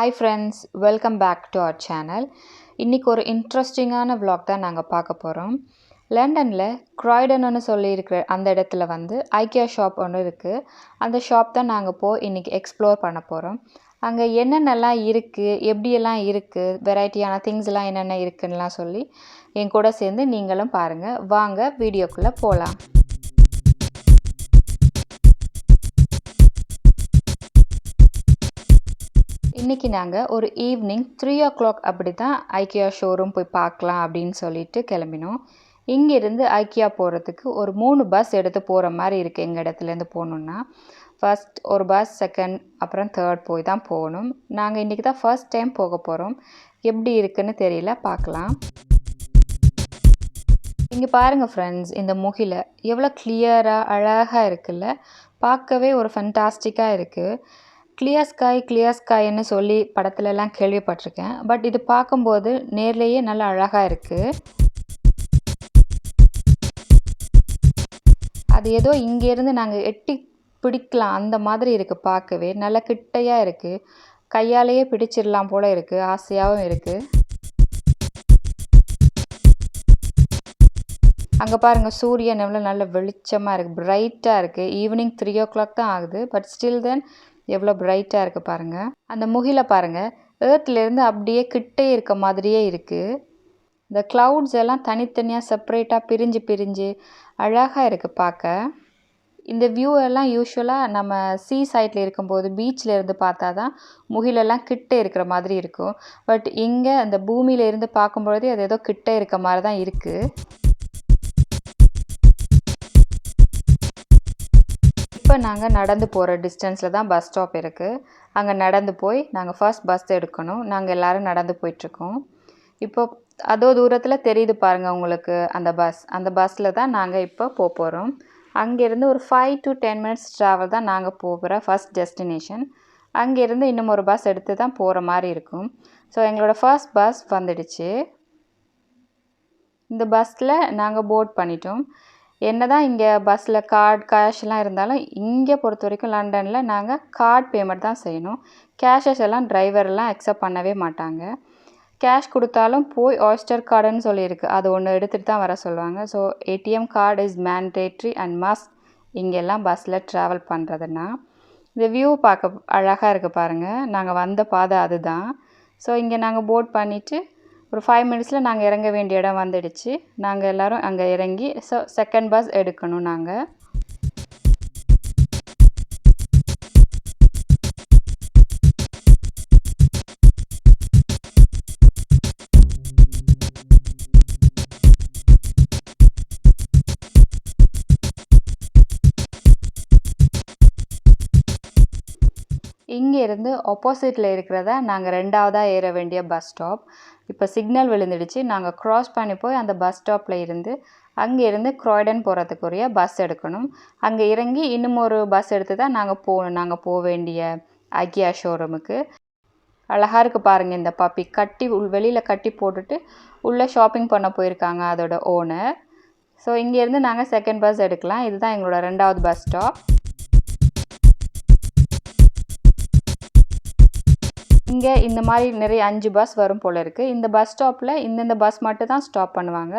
Hi friends welcome back to our channel இன்றைக்கி ஒரு இன்ட்ரெஸ்டிங்கான விளாக் தான் நாங்கள் பார்க்க போகிறோம் லண்டனில் க்ராய்டன்னு சொல்லியிருக்கிற அந்த இடத்துல வந்து ஐக்கியா ஷாப் ஒன்று இருக்குது அந்த ஷாப் தான் நாங்கள் போய் இன்றைக்கி எக்ஸ்ப்ளோர் பண்ண போகிறோம் அங்கே என்னென்னலாம் இருக்குது எப்படியெல்லாம் இருக்குது வெரைட்டியான திங்ஸ்லாம் என்னென்ன இருக்குன்னெலாம் சொல்லி என் கூட சேர்ந்து நீங்களும் பாருங்கள் வாங்க வீடியோக்குள்ளே போகலாம் இன்றைக்கி நாங்கள் ஒரு ஈவினிங் த்ரீ ஓ கிளாக் அப்படி தான் ஐக்கியா ஷோரூம் போய் பார்க்கலாம் அப்படின்னு சொல்லிட்டு கிளம்பினோம். இங்கேருந்து ஐக்கியா போகிறதுக்கு ஒரு மூணு பஸ் எடுத்து போகிற மாதிரி இருக்குது எங்கள் இடத்துலேருந்து போகணுன்னா ஃபஸ்ட் ஒரு பஸ் செகண்ட் அப்புறம் தேர்ட் போய் தான் போகணும். நாங்கள் இன்றைக்கி தான் ஃபர்ஸ்ட் டைம் போக போகிறோம் எப்படி இருக்குன்னு தெரியல பார்க்கலாம். இங்கே பாருங்கள் ஃப்ரெண்ட்ஸ் இந்த முகில எவ்வளோ கிளியராக அழகாக இருக்குல்ல. பார்க்கவே ஒரு ஃபண்டாஸ்டிக்காக இருக்குது கிளியர் ஸ்கை கிளியர் ஸ்கைன்னு சொல்லி படத்துலலாம் கேள்விப்பட்டிருக்கேன். பட் இது பார்க்கும்போது நேர்லேயே நல்லா அழகாக இருக்குது அது ஏதோ இங்கேருந்து நாங்கள் எட்டி பிடிக்கலாம். அந்த மாதிரி இருக்குது பார்க்கவே. நல்ல கிட்டையாக இருக்குது கையாலேயே பிடிச்சிடலாம் போல் இருக்குது ஆசையாகவும் இருக்குது அங்கே பாருங்கள் சூரியன் எவ்வளோ நல்ல வெளிச்சமாக இருக்குது பிரைட்டாக இருக்குது ஈவினிங் த்ரீ ஓ கிளாக் தான் ஆகுது. பட் ஸ்டில் தென் எவ்வளோ பிரைட்டாக இருக்குது பாருங்கள் அந்த முகில பாருங்கள் ஏர்த்லேருந்து அப்படியே கிட்டே இருக்க மாதிரியே இருக்குது இந்த க்ளவுட்ஸ் எல்லாம் தனித்தனியாக செப்பரேட்டாக பிரிஞ்சு பிரிஞ்சு அழகாக இருக்குது பார்க்க. இந்த வியூ எல்லாம் யூஸ்வலாக நம்ம சீ சைட்டில் இருக்கும்போது பீச்சில் இருந்து பார்த்தா தான் முகிலெல்லாம் கிட்டே இருக்கிற மாதிரி இருக்கும். பட் இங்கே அந்த பூமியிலேருந்து பார்க்கும்பொழுது அது ஏதோ கிட்டே இருக்க மாதிரி தான் இருக்குது இப்போ நாங்கள் நடந்து போகிற டிஸ்டன்ஸில் தான் பஸ் ஸ்டாப் இருக்குது அங்கே நடந்து போய் நாங்கள் ஃபர்ஸ்ட் பஸ் எடுக்கணும். நாங்கள் எல்லோரும் நடந்து போயிட்டுருக்கோம். இப்போ அதோ தூரத்தில் தெரியுது பாருங்கள் உங்களுக்கு அந்த பஸ் அந்த பஸ்ஸில் தான் நாங்கள் இப்போ போக போகிறோம் அங்கேருந்து ஒரு five to ten minutes travel தான் நாங்கள் போகிற ஃபர்ஸ்ட் டெஸ்டினேஷன் அங்கேருந்து இன்னும் ஒரு பஸ் எடுத்து தான் போகிற மாதிரி இருக்கும். ஸோ எங்களோட ஃபர்ஸ்ட் பஸ் வந்துடுச்சு. இந்த பஸ்ஸில் நாங்கள் போர்ட் பண்ணிட்டோம். என்ன தான் இங்கே பஸ்ஸில் கார்டு கேஷ்லாம் இருந்தாலும் இங்கே பொறுத்த வரைக்கும் லண்டனில் நாங்கள் கார்டு பேமெண்ட் தான் செய்யணும். கேஷஸ் எல்லாம் டிரைவர்லாம் அக்செப்ட் பண்ணவே மாட்டாங்க. கேஷ் கொடுத்தாலும் போய் ஆய்ஸ்டர் கார்டுன்னு சொல்லியிருக்கு. அது ஒன்று எடுத்துகிட்டு தான் வர சொல்லுவாங்க. So ATM card is mandatory and must இங்கெல்லாம் பஸ்ஸில் ட்ராவல் பண்ணுறதுன்னா இந்த வியூ பார்க்க அழகாக இருக்குது பாருங்கள் நாங்கள் வந்த பாதை அதுதான். ஸோ இங்கே நாங்கள் போட் பண்ணிவிட்டு ஒரு ஃபைவ் மினிட்ஸில் நாங்கள் இறங்க வேண்டிய இடம் வந்துடுச்சு. நாங்கள் எல்லோரும் அங்கே இறங்கி ஸோ செகண்ட் பஸ் எடுக்கணும் நாங்கள் இங்கேருந்து ஆப்போசிட்டில் இருக்கிறதா நாங்கள் ரெண்டாவதாக ஏற வேண்டிய பஸ் ஸ்டாப் இப்போ சிக்னல் விழுந்துடுச்சு. நாங்கள் க்ராஸ் பண்ணி போய் அந்த பஸ் ஸ்டாப்பில் இருந்து அங்கேருந்து க்ராய்டன் போகிறதுக்குரிய பஸ் எடுக்கணும். அங்கே இறங்கி இன்னும் ஒரு பஸ் எடுத்து தான் நாங்கள் போகணும். நாங்கள் போக வேண்டிய ஐக்கியா ஷோரூமுக்கு அழகாக இருக்குது பாருங்கள் இந்த பப்பி கட்டி உள் வெளியில் கட்டி போட்டுட்டு உள்ளே ஷாப்பிங் பண்ண போயிருக்காங்க அதோட ஓனர் ஸோ இங்கேருந்து நாங்கள் செகண்ட் பஸ் எடுக்கலாம். இதுதான் எங்களோட ரெண்டாவது பஸ் ஸ்டாப் இங்கே இந்த மாதிரி நிறைய அஞ்சு பஸ் வரும் போல் இருக்குது இந்த பஸ் ஸ்டாப்பில் இந்தந்த பஸ் மட்டும் தான் ஸ்டாப் பண்ணுவாங்க.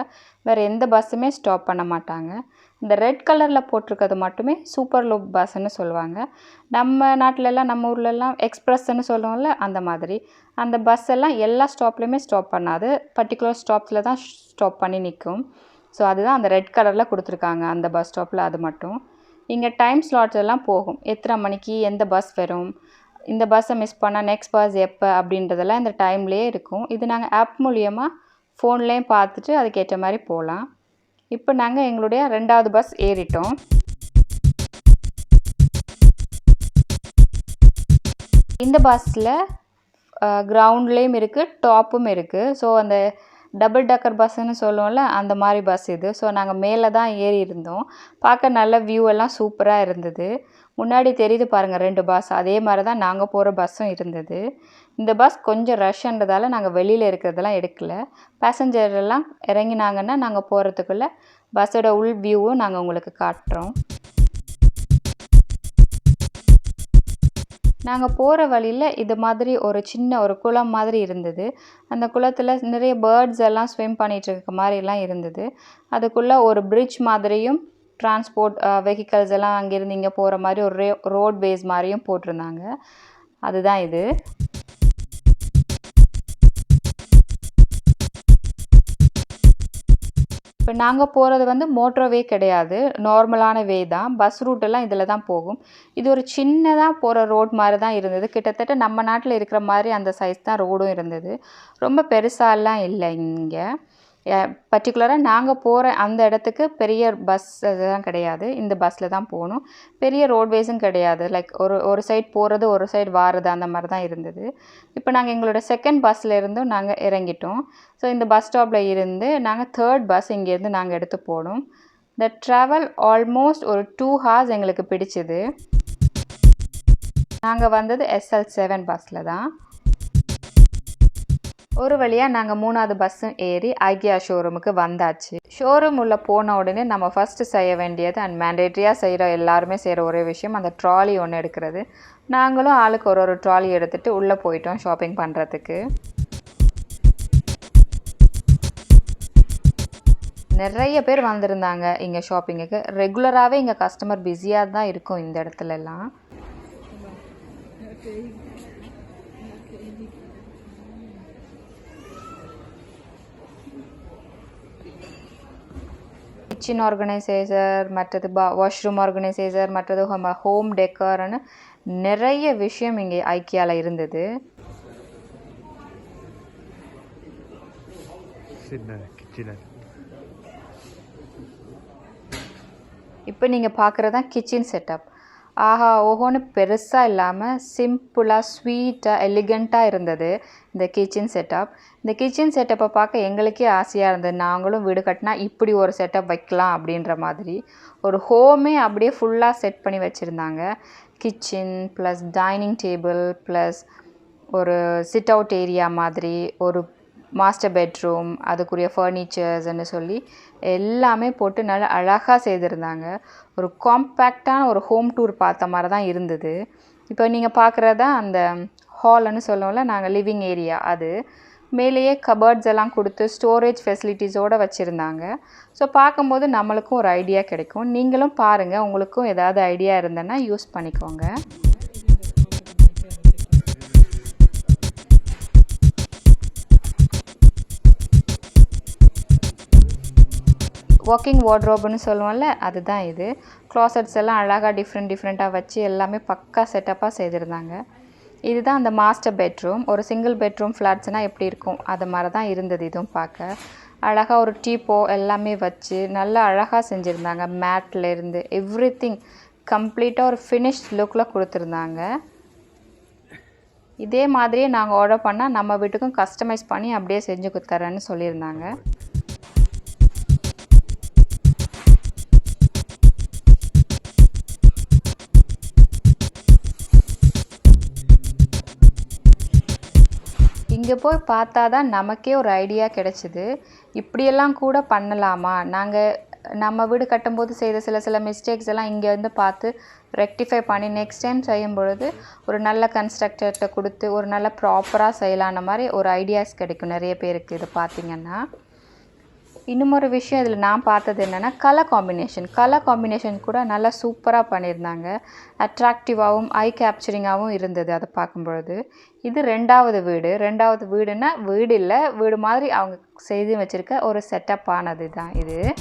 வேறு எந்த பஸ்ஸுமே ஸ்டாப் பண்ண மாட்டாங்க. இந்த ரெட் கலரில் போட்டிருக்கிறது மட்டுமே சூப்பர் லூப் பஸ்ஸுன்னு சொல்லுவாங்க. நம்ம நாட்டிலலாம் நம்ம ஊர்லலாம் எக்ஸ்ப்ரெஸ்ன்னு சொல்லுவோம்ல அந்த மாதிரி. அந்த பஸ் எல்லாம் எல்லா ஸ்டாப்லேயுமே ஸ்டாப் பண்ணாது. பர்டிகுலர் ஸ்டாப்ஸில் தான் ஸ்டாப் பண்ணி நிற்கும் ஸோ அதுதான் அந்த ரெட் கலரில் கொடுத்துருக்காங்க அந்த பஸ் ஸ்டாப்பில் அது மட்டும். இங்கே டைம் ஸ்லாட்ஸ் எல்லாம் போகும். எத்தனை மணிக்கு எந்த பஸ் வரும்? இந்த பஸ்ஸை மிஸ் பண்ணால் நெக்ஸ்ட் பஸ் எப்போ அப்படின்றதெல்லாம் இந்த டைம்லேயே இருக்கும். இது நாங்கள் ஆப் மூலியமாக ஃபோன்லேயும் பார்த்துட்டு அதுக்கேற்ற மாதிரி போகலாம். இப்போ நாங்கள் எங்களுடைய ரெண்டாவது பஸ் ஏறிட்டோம். இந்த பஸ்ஸில் கிரவுண்ட்லேயும் இருக்குது டாப்பும் இருக்குது ஸோ அந்த டபுள் டக்கர் பஸ்ஸுன்னு சொல்லுவோம்ல அந்த மாதிரி பஸ் இது. ஸோ நாங்கள் மேலே தான் ஏறி இருந்தோம். பார்க்க நல்ல வியூ எல்லாம் சூப்பராக இருந்தது. முன்னாடி தெரியுது பாருங்கள் ரெண்டு பஸ் அதே மாதிரி தான் நாங்கள் போகிற பஸ்ஸும் இருந்தது. இந்த பஸ் கொஞ்சம் ரஷ்ன்றதால நாங்கள் வெளியில் இருக்கிறதெல்லாம் எடுக்கல. பேசஞ்சர் எல்லாம் இறங்கினாங்கன்னா நாங்கள் போகிறதுக்குள்ளே பஸ்ஸோட உள் வியூவும் நாங்கள் உங்களுக்கு காட்டுறோம். நாங்கள் போகிற வழியில் இது மாதிரி ஒரு சின்ன ஒரு குளம் மாதிரி இருந்தது. அந்த குளத்தில் நிறைய பேர்ட்ஸ் எல்லாம் ஸ்விம் பண்ணிகிட்டு இருக்க மாதிரிலாம் இருந்தது. அதுக்குள்ளே ஒரு பிரிட்ஜ் மாதிரியும் டிரான்ஸ்போர்ட் வெஹிக்கல்ஸ் எல்லாம் அங்கேருந்து இங்கே போகிற மாதிரி ஒரு ரோட் வேஸ் மாதிரியும் போட்டிருந்தாங்க. அதுதான் இது. இப்போ நாங்கள் போகிறது வந்து மோட்டர் வே கிடையாது. நார்மலான வே தான். பஸ் ரூட்டெல்லாம் இதில் தான் போகும். இது ஒரு சின்னதாக போகிற ரோட் மாதிரி தான் இருந்தது. கிட்டத்தட்ட நம்ம நாட்டில் இருக்கிற மாதிரி அந்த சைஸ் தான் ரோடும் இருந்தது. ரொம்ப பெருசாலாம் இல்லை இங்கே. பர்டிகுலராக நாங்கள் போகிற அந்த இடத்துக்கு பெரிய பஸ் அதெல்லாம் கிடையாது. இந்த பஸ்ஸில் தான் போகணும். பெரிய ரோட்வேஸும் கிடையாது. லைக் ஒரு ஒரு சைட் போகிறது ஒரு சைடு வாரது அந்த மாதிரி தான் இருந்தது. இப்போ நாங்கள் எங்களோட செகண்ட் பஸ்ஸில் இருந்தும் நாங்கள் இறங்கிட்டோம். ஸோ இந்த பஸ் ஸ்டாப்பில் இருந்து நாங்கள் தேர்ட் பஸ் இங்கேருந்து நாங்கள் எடுத்து போனோம். இந்த ட்ராவல் ஆல்மோஸ்ட் ஒரு டூ ஹார்ஸ் எங்களுக்கு பிடிச்சிது. நாங்கள் வந்தது எஸ்எல் செவன் பஸ்ஸில் தான். ஒரு வழியாக நாங்கள் மூணாவது பஸ்ஸும் ஏறி ஐக்கியா ஷோரூமுக்கு வந்தாச்சு. ஷோரூம் உள்ள போன உடனே நம்ம ஃபஸ்ட்டு செய்ய வேண்டியது அண்ட் மேண்டேட்ரியாக செய்கிற எல்லாருமே செய்கிற ஒரே விஷயம் அந்த ட்ராலி ஒன்று எடுக்கிறது. நாங்களும் ஆளுக்கு ஒரு ஒரு ட்ராலி எடுத்துகிட்டு உள்ளே போயிட்டோம் ஷாப்பிங் பண்ணுறதுக்கு நிறைய பேர் வந்திருந்தாங்க இங்கே ஷாப்பிங்குக்கு ரெகுலராகவே இங்கே கஸ்டமர் பிஸியாக தான் இருக்கும் இந்த இடத்துலலாம் கிச்சன் ஆர்கனைசேசர் மற்றது பா வாஷ்ரூம் ஆர்கனைசேசர் மற்றது ஹோம் டெக்கர்னு நிறைய விஷயம் இங்கே ஐக்கியாவில் இருந்தது. இப்போ நீங்கள் பார்க்குறது தான் கிச்சன் செட்டப் ஆஹா ஓஹோன்னு பெருசாக இல்லாமல் சிம்பிளாக ஸ்வீட்டாக எலிகண்ட்டாக இருந்தது இந்த கிச்சன் செட்டப் இந்த கிச்சன் செட்டப்பை பார்க்க எங்களுக்கே ஆசையாக இருந்தது. நாங்களும் வீடு கட்டினா இப்படி ஒரு செட்டப் வைக்கலாம் அப்படின்ற மாதிரி. ஒரு ஹோமே அப்படியே ஃபுல்லாக செட் பண்ணி வச்சுருந்தாங்க. Kitchen plus dining table plus ஒரு சிட் அவுட் ஏரியா மாதிரி ஒரு மாஸ்டர் பெட்ரூம் அதுக்குரிய ஃபர்னிச்சர்ஸ்ன்னு சொல்லி எல்லாமே போட்டு நல்லா அழகாக செய்திருந்தாங்க. ஒரு காம்பேக்டான ஒரு ஹோம் டூர் பார்த்த மாதிரி தான் இருந்தது. இப்போ நீங்கள் பார்க்குறதா அந்த ஹால்னு சொல்லுவோம்ல நாங்கள் லிவிங் ஏரியா அது. மேலேயே கபர்ட்ஸ் எல்லாம் கொடுத்து ஸ்டோரேஜ் ஃபெசிலிட்டிஸோடு வச்சுருந்தாங்க. ஸோ பார்க்கும்போது நம்மளுக்கும் ஒரு ஐடியா கிடைக்கும். நீங்களும் பாருங்கள் உங்களுக்கும் ஏதாவது ஐடியா இருந்தேன்னா யூஸ் பண்ணிக்கோங்க. வாக்கிங் வார்ட்ரோப்னு சொல்லுவோம்ல அதுதான் இது. க்ளாசட்ஸ் எல்லாம் அழகாக டிஃப்ரெண்ட் டிஃப்ரெண்ட்டாக வச்சு எல்லாமே பக்கா செட்டப்பாக செய்திருந்தாங்க. இதுதான் அந்த மாஸ்டர் பெட்ரூம் ஒரு சிங்கிள் பெட்ரூம் ஃப்ளாட்ஸ்னால் எப்படி இருக்கும்? அது மாதிரி தான் இருந்தது இதுவும் பார்க்க. அழகாக ஒரு டீப்போ எல்லாமே வச்சு நல்லா அழகாக செஞ்சுருந்தாங்க. மேட்லேருந்து எவ்ரி திங் கம்ப்ளீட்டாக ஒரு ஃபினிஷ் லுக்கில் கொடுத்துருந்தாங்க. இதே மாதிரியே நாங்கள் ஆர்டர் பண்ணால் நம்ம வீட்டுக்கும் கஸ்டமைஸ் பண்ணி அப்படியே செஞ்சு கொடுத்துறேன்னு சொல்லியிருந்தாங்க. இங்கே போய் பார்த்தா தான் நமக்கே ஒரு ஐடியா கிடச்சிது. இப்படியெல்லாம் கூட பண்ணலாமா? நாங்கள் நம்ம வீடு கட்டும்போது செய்த சில சில மிஸ்டேக்ஸ் எல்லாம் இங்கே வந்து பார்த்து ரெக்டிஃபை பண்ணி நெக்ஸ்ட் டைம் செய்யும் பொழுது ஒரு நல்ல கன்ஸ்ட்ரக்டர்கிட்ட கொடுத்து ஒரு நல்ல ப்ராப்பராக செய்யலான மாதிரி ஒரு ஐடியாஸ் கிடைக்கும். நிறைய பேருக்கு இது பார்த்திங்கன்னா. இன்னுமொரு விஷயம் இதில் நான் பார்த்தது என்னென்னா கலர் காம்பினேஷன் கலர் காம்பினேஷன் கூட நல்லா சூப்பராக பண்ணியிருந்தாங்க. அட்ராக்டிவாகவும் ஐ கேப்சரிங்காகவும் இருந்தது அதை பார்க்கும்பொழுது. இது ரெண்டாவது வீடு. ரெண்டாவது வீடுன்னா வீடு இல்லை. வீடு மாதிரி அவங்க செய்து வச்சுருக்க ஒரு செட்டப் ஆனது தான் இது.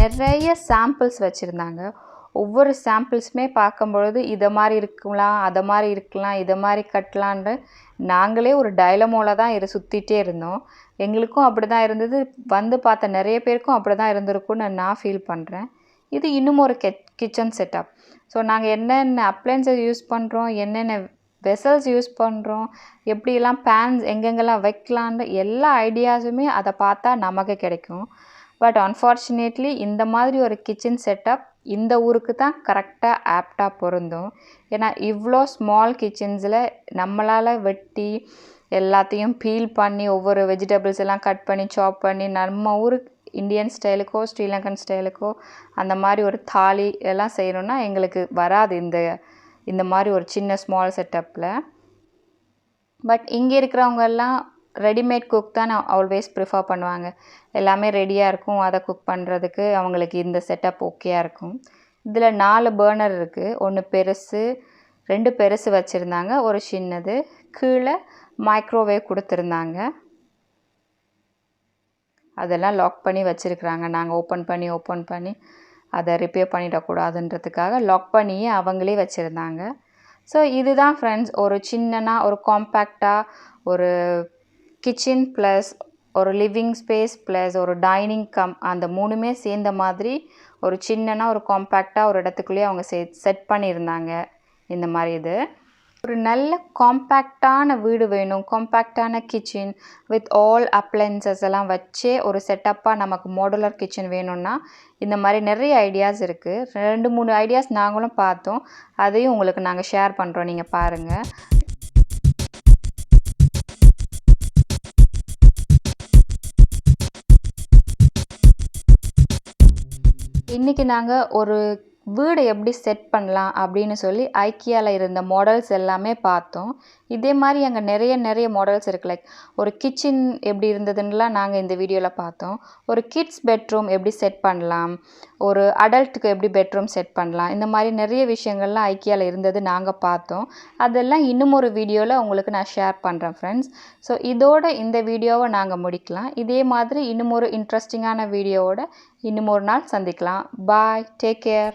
நிறைய சாம்பிள்ஸ் வச்சுருந்தாங்க. ஒவ்வொரு சாம்பிள்ஸுமே பார்க்கும்பொழுது இதை மாதிரி இருக்கலாம் அதை மாதிரி இருக்கலாம் இதை மாதிரி கட்டலான்னு நாங்களே ஒரு டைலமோவில் தான் இரு சுற்றிட்டே இருந்தோம். எங்களுக்கும் அப்படி தான் இருந்தது. வந்து பார்த்த நிறைய பேருக்கும் அப்படி தான் இருந்திருக்கும்னு நான் ஃபீல் பண்ணுறேன் இது இன்னும் ஒரு கெ கிச்சன் செட்டப் ஸோ நாங்கள் என்னென்ன அப்ளைன்சஸ் யூஸ் பண்ணுறோம் என்னென்ன வெசல்ஸ் யூஸ் பண்ணுறோம் எப்படியெல்லாம் பேன்ஸ் எங்கெங்கெல்லாம் வைக்கலான்னு எல்லா ஐடியாஸுமே அதை பார்த்தா நமக்கு கிடைக்கும். பட் அன்ஃபார்ச்சுனேட்லி இந்த மாதிரி ஒரு கிச்சன் செட்டப் இந்த ஊருக்கு தான் கரெக்டாக ஆப்டாக பொருந்தும். ஏன்னா இவ்வளோ ஸ்மால் கிச்சன்ஸில் நம்மளால் வெட்டி எல்லாத்தையும் பீல் பண்ணி ஒவ்வொரு வெஜிடபிள்ஸ் எல்லாம் கட் பண்ணி சாப் பண்ணி நம்ம ஊருக்கு இந்தியன் ஸ்டைலுக்கோ ஸ்ரீலங்கன் ஸ்டைலுக்கோ அந்த மாதிரி ஒரு தாலி எல்லாம் செய்யணுன்னா எங்களுக்கு வராது இந்த இந்த மாதிரி ஒரு சின்ன ஸ்மால் செட்டப்பில் பட் இங்கே இருக்கிறவங்கெல்லாம் ரெடிமேட் குக் தான் ஆல்வேஸ் ப்ரிஃபர் பண்ணுவாங்க. எல்லாமே ரெடியாக இருக்கும். அதை குக் பண்ணுறதுக்கு அவங்களுக்கு இந்த செட்டப் ஓகேயாக இருக்கும். இதில் நாலு பேர்னர் இருக்குது ஒன்று பெருசு ரெண்டு பெருசு வச்சுருந்தாங்க. ஒரு சின்னது. கீழே மைக்ரோவேவ் கொடுத்துருந்தாங்க. அதெல்லாம் லாக் பண்ணி வச்சுருக்குறாங்க. நாங்கள் ஓப்பன் பண்ணி ஓப்பன் பண்ணி அதை ரிப்பேர் பண்ணிடக்கூடாதுன்றதுக்காக லாக் பண்ணியே அவங்களே வச்சுருந்தாங்க. ஸோ இதுதான் ஃப்ரெண்ட்ஸ் ஒரு சின்னனா ஒரு காம்பேக்டாக ஒரு கிச்சன் ப்ளஸ் ஒரு லிவிங் ஸ்பேஸ் ப்ளஸ் ஒரு டைனிங் கம் அந்த மூணுமே சேர்ந்த மாதிரி ஒரு சின்னனா ஒரு காம்பேக்டாக ஒரு இடத்துக்குள்ளேயே அவங்க செ செட் பண்ணியிருந்தாங்க. இந்த மாதிரி இது. ஒரு நல்ல காம்பேக்டான வீடு வேணும். காம்பேக்டான கிச்சன் வித் ஆல் அப்ளைன்சஸ் எல்லாம் வச்சே ஒரு செட்டப்பாக நமக்கு மாடுலர் கிச்சன் வேணும்னா இந்த மாதிரி நிறைய ஐடியாஸ் இருக்குது ரெண்டு மூணு ஐடியாஸ் நாங்களும் பார்த்தோம். அதையும் உங்களுக்கு நாங்கள் ஷேர் பண்ணுறோம் நீங்கள் பாருங்கள் இன்றைக்கி நாங்கள் ஒரு வீடு எப்படி செட் பண்ணலாம் அப்படின்னு சொல்லி ஐக்கியாவில் இருந்த மாடல்ஸ் எல்லாமே பார்த்தோம். இதே மாதிரி அங்கே நிறைய நிறைய மாடல்ஸ் இருக்குது லைக் ஒரு கிச்சன் எப்படி இருந்ததுன்னெலாம் நாங்கள் இந்த வீடியோவில் பார்த்தோம். ஒரு கிட்ஸ் பெட்ரூம் எப்படி செட் பண்ணலாம். ஒரு அடல்ட்டுக்கு எப்படி பெட்ரூம் செட் பண்ணலாம். இந்த மாதிரி நிறைய விஷயங்கள்லாம் ஐக்கியாவில் இருந்தது நாங்கள் பார்த்தோம். அதெல்லாம் இன்னும் ஒரு வீடியோவில் உங்களுக்கு நான் ஷேர் பண்ணுறேன் ஃப்ரெண்ட்ஸ் ஸோ இதோட இந்த வீடியோவை நாங்கள் முடிக்கலாம். இதே மாதிரி இன்னும் ஒரு இன்ட்ரெஸ்டிங்கான வீடியோவோட இன்னும் ஒரு நாள் சந்திக்கலாம். Bye take care